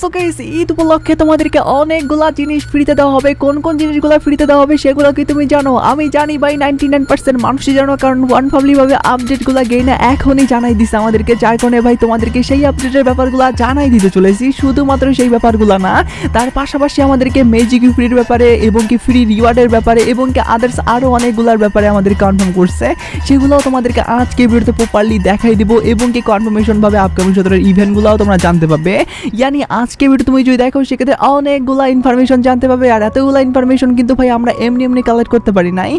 So guys Eid উপলক্ষে তোমাদেরকে অনেকগুলা জিনিস ফ্রিতে দেওয়া হবে। কোন কোন জিনিসগুলো ফ্রিতে দেওয়া হবে সেগুলো কি তুমি জানো? আমি জানি ভাই নাইনটি নাইন পার্সেন্ট মানুষই জানো, কারণ ওয়ান ফাবলি ভাবে আপডেটগুলো গেইনা এখনই জানাই দিছে আমাদেরকে, যার কারণে ভাই তোমাদেরকে সেই আপডেটের ব্যাপারগুলো জানাই দিতে চলেছি। শুধুমাত্র সেই ব্যাপারগুলো না, তার পাশাপাশি আমাদেরকে ম্যাজিক ফ্রির ব্যাপারে এবং কি ফ্রি রিওয়ার্ডের ব্যাপারে এবং কি আদার্স আরও অনেকগুলোর ব্যাপারে আমাদের কনফার্ম করছে। সেগুলোও তোমাদেরকে আজকে ভিডিওতে প্রপারলি দেখাই দিব এবং কি কনফার্মেশন ভাবে আপকামিং সতেরোর ইভেন্টগুলোও তোমরা জানতে পারবে। ইয়ানি আজকে ভিডিও তুমি যদি দেখো, সেক্ষেত্রে অনেকগুলা ইনফরমেশন জানতে পারবে, আর এতগুলা ইনফরমেশন কিন্তু ভাই আমরা এমনি এমনি কালেক্ট করতে পারি নাই।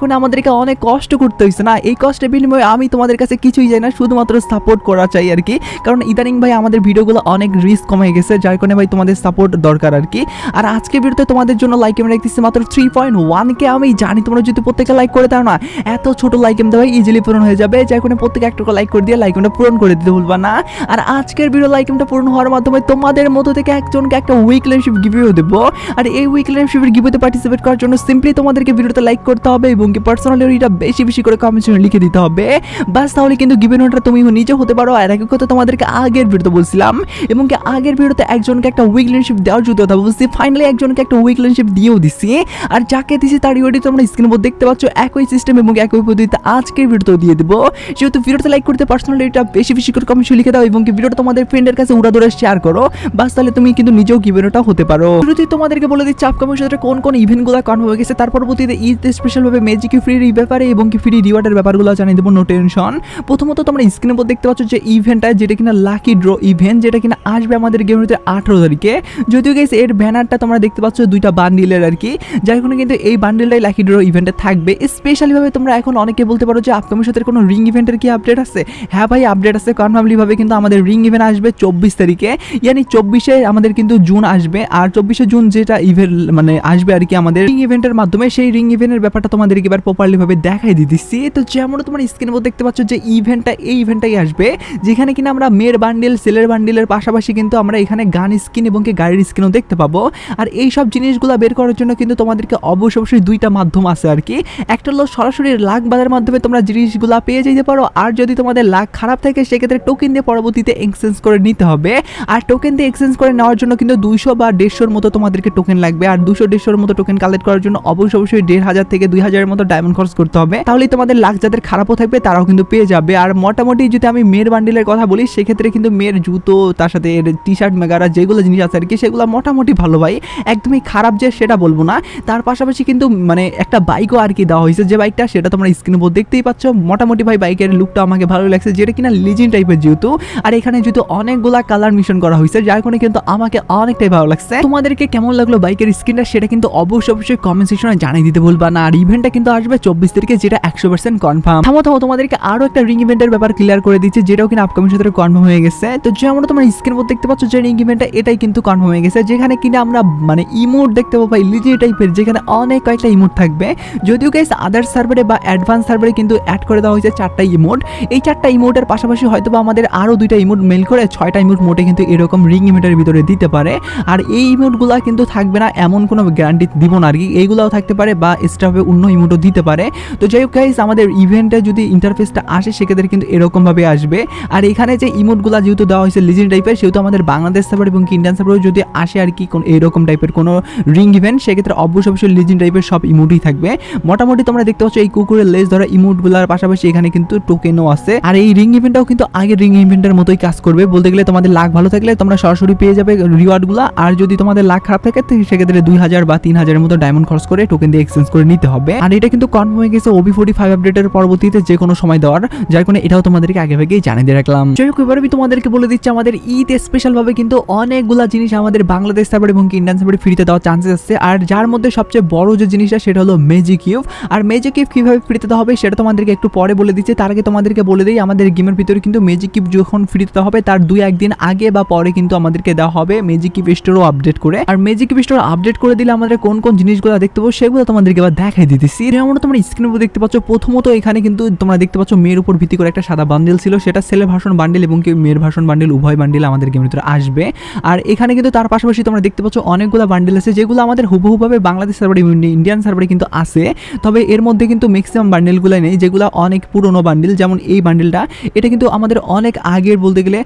কারণে আমাদেরকে অনেক কষ্ট করতে হয়েছে না? এই কষ্টের বিনিময়ে আমি তোমাদের কাছে কিছুই চাই না, শুধুমাত্র সাপোর্ট করা চাই আর কি। কারণ ইদানিং ভাই আমাদের ভিডিওগুলো অনেক রিস্ক কমে গেছে, যার কারণে ভাই তোমাদের সাপোর্ট দরকার আর কি। আর আজকে ভিডিওতে তোমাদের জন্য লাইক আমি রাখতেছি মাত্র থ্রি পয়েন্ট ওয়ানকে আমি জানি তোমরা যদি প্রত্যেকে লাইক করে দাও না, এত ছোট লাইক এম দেওয়া ইজিলি পূরণ হয়ে যাবে। যার কারণে প্রত্যেকে একটা লাইক করে দিয়ে লাইক পূরণ করে দিতে ভুলবা না। আর আজকের ভিডিও লাইক পূরণ হওয়ার মাধ্যমে তোমাদের মতো থেকে একজনকে একটা উইকলেনশিপ গিভেও দেবো। আর এই উইকলেনশিপের গিভেতে পার্টিসিপেট করার জন্য সিম্পলি তোমাদেরকে ভিডিওতে লাইক করতে হবে এবং কি পার্সোনালি এটা বেশি বেশি করে কমেন্টে লিখে দিতে হবে। বাস তাহলে কিন্তু গিভেন ওটা তুমি নিজে হতে পারো। আর এক কথা তোমাদেরকে আগের ভিডিওতে বলছিলাম। এবং কি আগের ভিডিওতে একজনকে একটা উইকলেনশিপ দেওয়ার যদি কথা বলছি। ফাইনালি একজনকে একটা উইকলেনশিপ দিয়েও দিছি। আর যাকে দিছি তার ইউডি তোমরা স্ক্রিনের উপর দেখতে পাচ্ছ। একই সিস্টেম এবং একই পদ্ধতিতে আজকের ভিডিওতেও দিয়ে দেবো। যেহেতু ভিডিওতে লাইক করতে পার্সোনালি এটা বেশি বেশি করে কমেন্টে লিখে দাও এবং কি ভিডিওটা তোমাদের ফ্রেন্ডের কাছে উড়া ধরে শেয়ার করো বাস তাহলে তুমি কিন্তু নিজেও গিভেনটা হতে পারো। শুরুতে তোমাদেরকে বলে দিচ্ছি আপকামিং সাথে কোন কোন ইভেন্টগুলো কনফার্ম হয়ে গেছে। তার পরবর্তীতে ঈদ স্পেশাল ভাবে ম্যাজিক ফ্রির ব্যাপারে এবং কি ফ্রি রিওয়ার্ডের ব্যাপারগুলো জানিয়ে দেবো নো টেনশন প্রথমত তোমরা স্ক্রিনের উপর দেখতে পাচ্ছ যে ইভেন্টটা যেটা কিনা লাকি ড্র ইভেন্ট যেটা কিনা আসবে আমাদের গেমের আঠারো তারিখে। যদিও গেছে এর ব্যানারটা তোমরা দেখতে পাচ্ছ দুইটা বান্ডিলের আর কি যার কারণে কিন্তু এই বান্ডিলটাই লাকি ড্র ইভেন্টে থাকবে। স্পেশালিভাবে তোমরা এখন অনেকে বলতে পারো যে আপকামিং সাথে কোনো রিং ইভেন্টের কি আপডেট আছে? হ্যাঁ ভাই আপডেট আছে। কনফার্মলি ভাবে কিন্তু আমাদের রিং ইভেন্ট আসবে চব্বিশ তারিখে। ইয়ানি চব্বিশে আমাদের কিন্তু জুন আসবে, আর চব্বিশে জুন যেটা ইভেন্ট মানে আসবে আর কি আমাদের রিং ইভেন্টের মাধ্যমে, সেই রিং ইভেন্টের ব্যাপারটা তোমাদেরকে এবার প্রপারলি ভাবে দেখাই দিতেছি তো যেমন তোমার স্ক্রিনের মধ্যে দেখতে পাচ্ছ যে ইভেন্টটা এই ইভেন্টটাই আসবে, যেখানে কিনা আমরা মেয়ের বান্ডিল সেলের বান্ডিলের পাশাপাশি কিন্তু আমরা এখানে গান স্কিন এবং কি গাড়ির স্কিনও দেখতে পাবো। আর এই সব জিনিসগুলো বের করার জন্য কিন্তু তোমাদেরকে অবশ্যই অবশ্যই দুইটা মাধ্যম আছে আর কি। একটা হলো সরাসরি লাখ বাজার মাধ্যমে তোমরা জিনিসগুলো পেয়ে যেতে পারো, আর যদি তোমাদের লাখ খারাপ থাকে, সেক্ষেত্রে টোকেন দিয়ে পরবর্তীতে এক্সচেঞ্জ করে নিতে হবে। আর টোকেন দিয়ে করে নেওয়ার জন্য কিন্তু দুইশো বা দেড়শোর মতো তোমাদেরকে টোকেন লাগবে। আর দুশো দেড়শোর মতো টোকেন কালেক্ট করার জন্য অবশ্যই অবশ্যই দেড় হাজার থেকে দুই হাজারের মতো ডায়মন্ড খরচ করতে হবে। তাহলেই তোমাদের লাখ যাদের খারাপও থাকবে, তারাও কিন্তু পেয়ে যাবে। আর মোটামুটি যদি আমি মেয়ের বান্ডিলের কথা বলি, সেক্ষেত্রে কিন্তু মেয়ের জুতো, তার সাথে টি শার্ট মেগারা যেগুলো জিনিস আছে আর কি, সেগুলো মোটামুটি ভালো ভাই। একদমই খারাপ যে সেটা বলব না। তার পাশাপাশি কিন্তু মানে একটা বাইকও আর কি দেওয়া হয়েছে যে বাইকটা সেটা তোমরা স্ক্রিনের উপর দেখতেই পাচ্ছ। মোটামুটি ভাই বাইকের লুকটা আমাকে ভালো লাগছে, যেটা কিনা লিজেন্ড টাইপের যেহেতু আর এখানে যেহেতু অনেকগুলা কালার মিশন করা হয়েছে, যার কারণে কিন্তু আমাকে অনেকটাই ভালো লাগছে। তোমাদেরকে কেমন লাগল বাইকের স্ক্রিনটা সেটা কিন্তু অবশ্যই অবশ্যই কমেন্ট সেকশনে জানিয়ে দিতে ভুলবা না। আর ইভেন্টটা কিন্তু আসবে চব্বিশ তারিখে, যেটা একশো পার্সেন্ট কনফার্ম থামো থামো, তোমাদেরকে আরও একটা রিং ইভেন্টের ব্যাপার ক্লিয়ার করে দিচ্ছে, যেটাও কিনা আপকামিং সাথে কনফার্ম হয়ে গেছে। তো যেমন তোমরা স্ক্রিন উপর দেখতে পাচ্ছ, যে রিং ইভেন্টটা এটাই কিন্তু কনফার্ম হয়ে গেছে। যেখানে কিনা আমরা মানে ইমোট দেখতে পাবো লিজে টাইপের যেখানে অনেক কয়েকটা ইমোট থাকবে। যদিও গাইস আদার সার্ভারে বা অ্যাডভান্স সার্ভারে কিন্তু অ্যাড করে দেওয়া হয়েছে চারটা ইমোট এই চারটা ইমোটের পাশাপাশি হয়তো বা আমাদের আরও দুইটা ইমোট মেল করে, ছয়টা ইমোট মোটে কিন্তু এরকম রিং ইমোটের ভিতরে দিতে পারে। আর এই ইমোটগুলো কিন্তু থাকবে না, এমন কোনো গ্যারান্টি দিব না আর কি এইগুলাও থাকতে পারে বা এক্সট্রাভাবে অন্য ইমোটও দিতে পারে। তো যাই হোক গাইস আমাদের ইভেন্টে যদি ইন্টারফেসটা আসে, সেক্ষেত্রে কিন্তু এরকমভাবে আসবে। আর এখানে যে ইমোটগুলো যেহেতু দেওয়া হয়েছে লিজেন্ড টাইপের সেহেতু আমাদের বাংলাদেশ সার্ভার এবং ইন্ডিয়ান সার্ভারে যদি আসে আর কি কোন এরকম টাইপের কোনো রিং ইভেন্ট সেক্ষেত্রে অবশ্যই অবশ্যই লিজেন্ড টাইপের সব ইমোটই থাকবে। মোটামুটি তোমরা দেখতে পাচ্ছ, এই কুকুরের লেজ ধরা ইমোটগুলোর পাশাপাশি এখানে কিন্তু টোকেনও আছে। আর এই রিং ইভেন্টটাও কিন্তু আগের রিং ইভেন্টের মতোই কাজ করবে। বলতে গেলে তোমাদের লাখ ভালো থাকলে তোমরা সরাসরি পেয়ে যাবে রিওয়ার্ডগুলো। আর যদি তোমাদের লাখ খারাপ থাকে সেক্ষেত্রে দুই হাজার বা তিন হাজারের মতো ডায়মন্ড খরচ করে টোকেন দিয়ে এক্সচেঞ্জ করে নিতে হবে। আর এটা কিন্তু কনফার্ম হয়ে গেছে ওবি ফোর্টি ফাইভ আপডেটের পরবর্তীতে যে কোনো সময় দেওয়ার, যার কারণে এটাও তোমাদেরকে আগে ভাগেই জানিয়ে দিয়ে রাখলাম। যাই হোক, এবার আমি তোমাদেরকে বলে দিচ্ছি, আমাদের ঈদ স্পেশাল ভাবে কিন্তু অনেকগুলা জিনিস আমাদের বাংলাদেশ সার্ভার এবং ইন্ডিয়ান সার্ভারে ফ্রিতে দেওয়ার চান্সেস আছে। আর যার মধ্যে সবচেয়ে বড় যে জিনিসটা, সেটা হলো মেজিক কিউব আর মেজিক কিউব কীভাবে ফ্রিতে দেওয়া হবে, সেটা তোমাদেরকে একটু পরে বলে দিচ্ছি। তার আগে তোমাদেরকে বলে দিই, আমাদের গেমের ভিতরে কিন্তু মেজিক কিউব যখন ফ্রিতে দেওয়া হবে, তার দুই একদিন আগে বা পরে কিন্তু আমাদেরকে দেওয়া হবে মেজিক কিউব স্টোরও আপডেট করে। আর মেজিক কিউব স্টোর আপডেট করে দিলে আমাদের কোন কোন জিনিসগুলো দেখতে পাবো সেগুলো তোমাদেরকে এবার দেখাই দিতেছি। যেমন তোমরা স্ক্রিনের উপর দেখতে পাচ্ছ, প্রথমত এখানে কিন্তু তোমরা দেখতে পাচ্ছ মেয়ের উপর ভিত্তি করে একটা সাদা বান্ডেল ছিল। সেটা ছেলের ভাষণ বান্ডেল এবং মেয়ের ভাষণ বান্ডেল উভয় বান্ডেল আমাদের গেমের ভিতরে আসবে। আর এখানে কিন্তু তার পাশাপাশি তোমরা দেখতে পাচ্ছ অনেকগুলো বান্ডেল আছে, যেগুলো আমাদের হুবহুভাবে বাংলাদেশ সার্ভারে ইন্ডিয়ান সার্ভারে কিন্তু আছে। তবে এর মধ্যে কিন্তু ম্যাক্সিমাম বান্ডেলগুলো নেই, যেগুলো অনেক পুরনো বান্ডেল যেমন এই বান্ডেলটা এটা কিন্তু আমাদের অনেক আগের বলতে গেলে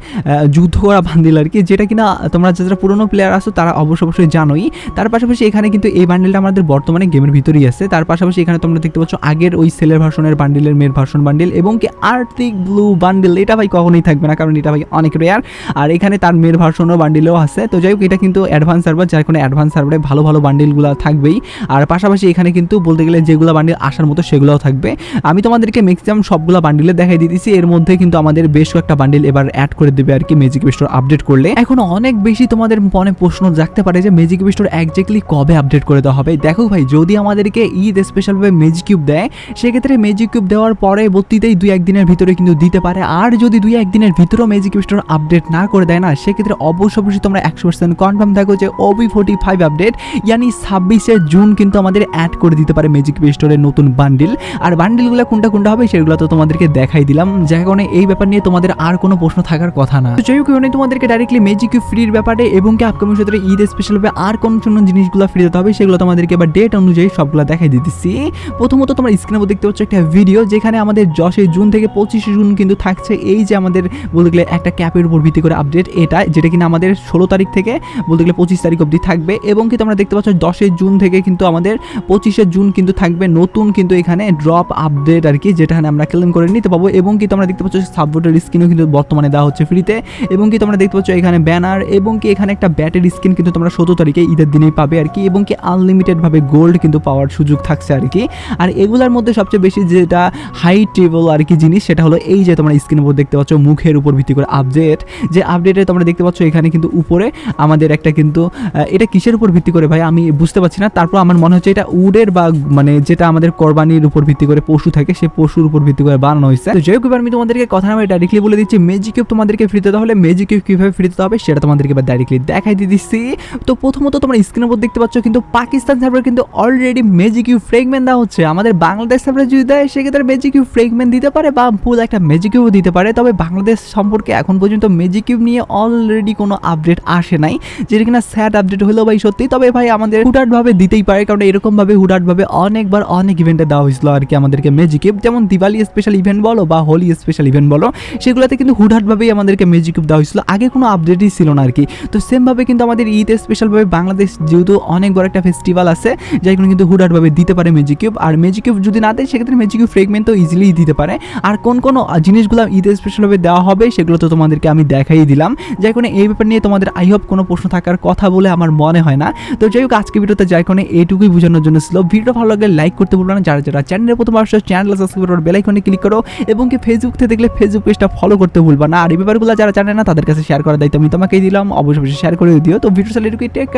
যুদ্ধ করা বান্ডেল আর কি, যেটা কিনা না, তোমরা যারা পুরনো প্লেয়ার আছো, তারা অবশ্য অবশ্যই জানোই। তার পাশাপাশি এখানে কিন্তু এই বান্ডেলটা আমাদের বর্তমানে গেমের ভিতরেই আছে। তার পাশাপাশি এখানে তোমরা দেখতে পাচ্ছ, আগের ওই সেলের ভার্সনের বান্ডেলের মেয়ের ভার্সন বান্ডেল এবং কি আর্থিক ব্লু বান্ডেল এটা ভাই কখনোই থাকবে না, কারণ এটা ভাই অনেক রেয়ার আর এখানে তার মেয়ের ভার্সনও বান্ডেলও আছে। তো যাই হোক, এটা কিন্তু অ্যাডভান্স সার্ভার যার কোনো অ্যাডভান্স সার্ভারে ভালো ভালো বান্ডেলগুলো থাকবেই। আর পাশাপাশি এখানে কিন্তু বলতে গেলে যেগুলো বান্ডেল আসার মতো সেগুলোও থাকবে। আমি তোমাদেরকে ম্যাক্সিমাম সবগুলো বান্ডেলে দেখাই দিতেছি এর মধ্যে কিন্তু আমাদের বেশ কয়েকটা বান্ডেল এবার অ্যাড করে দেবে আর কি ম্যাজিক স্টোর আপডেট করলে। এখন অনেক বেশি তোমাদের মনে প্রশ্ন জাগতে পারে যে ম্যাজিক স্টোর একজাক্টলি কবে আপডেট করে দেওয়া হবে। দেখো ভাই, যদি আমাদেরকে ঈদ স্পেশালভাবে ম্যাজিক কিউব দেয়, সেক্ষেত্রে ম্যাজিক কিউব দেওয়ার পরে বত্রিতেই দুই একদিনের ভিতরে কিন্তু দিতে পারে। আর যদি দুই একদিনের ভিতরেও ম্যাজিক স্টোর আপডেট না করে দেয় না, সেক্ষেত্রে অবশ্য অবশ্যই তোমরা একশো পার্সেন্ট কনফার্ম থাকো যে ওবি ফোর্টি ফাইভ আপডেট ইয়ানি ছাব্বিশে জুন কিন্তু আমাদের অ্যাড করে দিতে পারে ম্যাজিক স্টোরের নতুন বান্ডিল আর বান্ডিলগুলো কোনটা কোনটা হবে সেগুলো তো তোমাদেরকে দেখাই দিলাম। যার কারণে এই ব্যাপার নিয়ে তোমাদের আর কোনো প্রশ্ন থাকার কথা না। তো হোক তোমাদেরকে ডাইরেক্টলি ম্যাজিক ফ্রির ব্যাপারে এবং কি আপকামিং সূত্রে ঈদ স্পেশাল হবে আর কোন কোন জিনিসগুলো ফ্রি দিতে হবে সেগুলো তোমাদেরকে এবার ডেট অনুযায়ী সবগুলো দেখাই দিতেছি। প্রথমত তোমরা স্ক্রিনে দেখতে পাচ্ছ একটা ভিডিও যেখানে আমাদের দশই জুন থেকে পঁচিশে জুন কিন্তু থাকছে এই যে আমাদের বলতে গেলে একটা ক্যাপের উপর ভিত্তি করে আপডেট এটা, যেটা কিনা আমাদের ষোলো তারিখ থেকে বলতে গেলে পঁচিশ তারিখ অবধি থাকবে এবং কি তোমরা দেখতে পাচ্ছ দশই জুন থেকে কিন্তু আমাদের পঁচিশে জুন কিন্তু থাকবে নতুন কিন্তু এখানে ড্রপ আপডেট আর কি, যেটা আমরা ক্লেম করে নিতে পাবো এবং কি তোমরা দেখতে পাচ্ছ সাববোর্ডের স্ক্রিনও কিন্তু বর্তমানে দেওয়া হচ্ছে ফ্রিতে এবং কি তোমরা দেখতে পাচ্ছ এখানে ব্যানার এবং কি এখানে একটা ব্যাটের স্ক্রিন কিন্তু তোমরা সতেরো তারিখে ঈদের দিনেই পাবে আর কি এবং কি আনলিমিটেডভাবে গোল্ড কিন্তু পাওয়ার সুযোগ থাকছে আর কি। আর এগুলার মধ্যে সবচেয়ে বেশি যেটা হাই টেবল আর কি জিনিস সেটা হলো এই যে তোমরা স্ক্রিনের উপর দেখতে পাচ্ছ মুখের উপর ভিত্তি করে আপডেট যে আপডেটে তোমরা দেখতে পাচ্ছ এখানে কিন্তু উপরে আমাদের একটা কিন্তু এটা কিসের উপর ভিত্তি করে ভাই? আমি বুঝতে পারছি না। তারপর আমার মনে হচ্ছে এটা উডের বা মানে যেটা আমাদের কোরবানির উপর ভিত্তি করে পশু থাকে সে পশুর উপর ভিত্তি করে বানানো হয়েছে। তো যাই হোক আমি তোমাদেরকে কথা আমি ডাইরেক্টলি বলে দিচ্ছি মেজিক কিউব তোমাদেরকে ফ্রিতে দেওয়া হলে মেজিক কিউব কীভাবে ফ্রিতে হবে সেটা তোমাদেরকে এবার ডাইরেক্টলি দেখাই দিয়ে দিচ্ছি। তো প্রথমত তোমরা স্ক্রিনের উপর দেখতে পাচ্ছ কিন্তু পাকিস্তান সার্ভার কিন্তু অলরেডি মেজিক কিউব ফ্রেগমেন্ট দেওয়া হচ্ছে। আমাদের বাংলাদেশ সার্ভারে যদি দেয়, সেক্ষেত্রে মেজিক কিউব ফ্রেগমেন্ট দিতে পারে বা ফুল একটা মেজিক কিউব দিতে পারে। তবে বাংলাদেশ সম্পর্কে এখন পর্যন্ত মেজিক কিউব নিয়ে অলরেডি কোনো আপডেট আসে নাই, যেটা কিনা স্যাড আপডেট হলো ভাই সত্যি। তবে ভাই আমাদের হুটহাটভাবে দিতেই পারে, কারণ এরকমভাবে হুটহাটভাবে অনেকবার অনেক ইভেন্টে দেওয়া হয়েছিল আর কি আমাদেরকে মেজিক কিউব যেমন দিওয়ালি স্পেশাল ইভেন্ট বলো বা হোলি স্পেশাল ইভেন্ট বলো, সেগুলোতে কিন্তু হুটহাটভাবেই আমাদেরকে মেজিক কিউব দেওয়া হয়েছিল। আগে কোনো আপডেটই ছিল না আর কি। তো সেমভাবে কিন্তু আমাদের ঈদ স্পেশালভাবে বাংলাদেশ যেহেতু অনেক বড় একটা ফেস্টিভ্যাল আছে যাই কোনো কিন্তু হুটহাটভাবে দিতে পারে মেজিক কিউব আর মেজিক কিউব যদি না দেয়, সেক্ষেত্রে মেজিক কিউব ফ্রেগমেন্ট তো ইজিলি দিতে পারে। আর কোন কোন জিনিসগুলো ঈদ স্পেশালভাবে দেওয়া হবে, সেগুলো তো তোমাদেরকে আমি দেখাই দিলাম। যাই কোনো এই ব্যাপার নিয়ে তোমাদের আই হোপ কোনো প্রশ্ন থাকার কথা বলে আমার মনে হয় না। তো যাই হোক আজকে ভিডিওতে যাই কোনো এইটুকুই বোঝানোর জন্য ছিল। ভিডিও ভালো লাগলে লাইক করতে ভুলবো না। যারা যারা চ্যানেলের প্রথম আসছে চ্যানেল সাবস্ক্রাইব করো বেলাইকনে ক্লিক করো। এবং কি ফেসবুক থেকে দেখলে ফেসবুক পেজটা ফলো করতে ভুলবা না। আর এই ব্যাপারগুলো যারা জানে না, তাদের কাছে শেয়ার করার দায়িত্ব আমি তোমাকেই দিলাম অবশ্যই শেয়ার করে দিও। তো ভিডিও চালিয়ে টেক কেয়ার